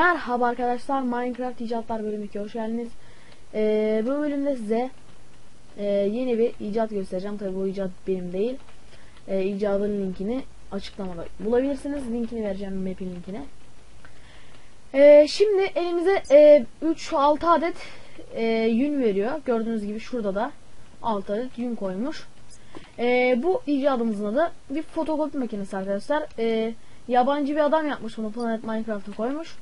Merhaba arkadaşlar Minecraft icatlar bölümü 2 hoş geldiniz. Ee, bu bölümde size e, yeni bir icat göstereceğim. Tabi bu icat benim değil. E, icadın linkini açıklamada bulabilirsiniz. Linkini vereceğim map'in linkine. E, şimdi elimize e, 3-6 adet e, yün veriyor. Gördüğünüz gibi şurada da 6 adet yün koymuş. E, bu icadımızın adı bir fotokopi makinesi arkadaşlar. E, yabancı bir adam yapmış bunu Planet Minecraft'a koymuş.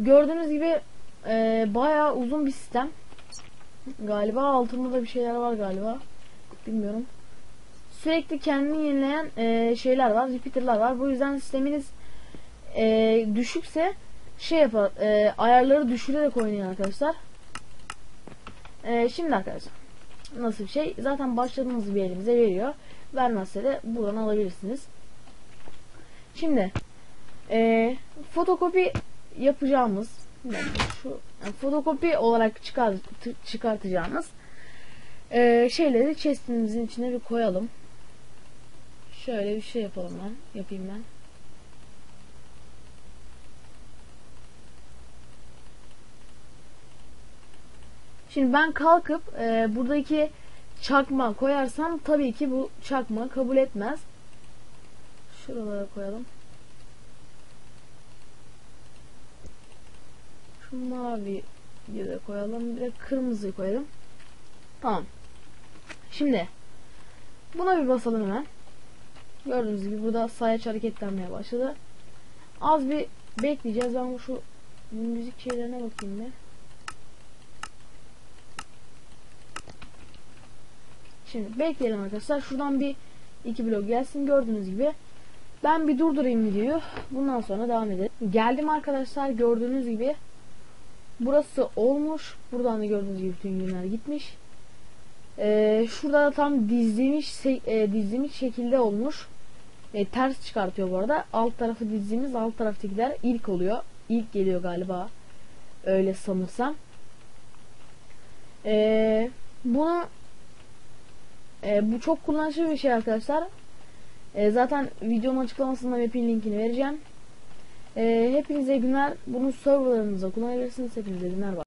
Gördüğünüz gibi e, bayağı uzun bir sistem. Galiba altında da bir şeyler var galiba. Bilmiyorum. Sürekli kendini yenileyen e, şeyler var, repeater'lar var. Bu yüzden sisteminiz e, düşükse şey yapar, e, ayarları düşürerek oynayın arkadaşlar. E, şimdi arkadaşlar nasıl bir şey? Zaten başladığınız bir elimize veriyor. Vermezse de buradan alabilirsiniz. Şimdi e, fotokopi yapacağımız şu yani fotokopi olarak çıkart, çıkartacağımız e, şeyleri chestimizin içine bir koyalım. Şöyle bir şey yapalım ben. Yapayım ben. Şimdi ben kalkıp e, buradaki çakma koyarsam tabii ki bu çakma kabul etmez. Şuralara koyalım. Şu mavi de koyalım. Bir de kırmızıyı koyalım. Tamam. Şimdi buna bir basalım hemen. Gördüğünüz gibi burada sayaç hareketlenmeye başladı. Az bir bekleyeceğiz. Ben şu müzik şeylerine bakayım bir. Şimdi bekleyelim arkadaşlar. Şuradan bir iki blok gelsin. Gördüğünüz gibi ben bir durdurayım videoyu. Bundan sonra devam edelim. Geldim arkadaşlar. Gördüğünüz gibi burası olmuş. Buradan da gördüğünüz gibi bütün günler gitmiş. Ee, şurada da tam dizilmiş e, dizilmiş şekilde olmuş. E, ters çıkartıyor bu arada. Alt tarafı dizdiğimiz alt taraftakiler ilk oluyor. İlk geliyor galiba. Öyle sanırsam. Ee, bunu e, bu çok kullanışlı bir şey arkadaşlar. E, zaten videonun açıklamasında map'in linkini vereceğim. E, hepinize günler. Bunu serverlarınıza kullanabilirsiniz. Hepinize günler.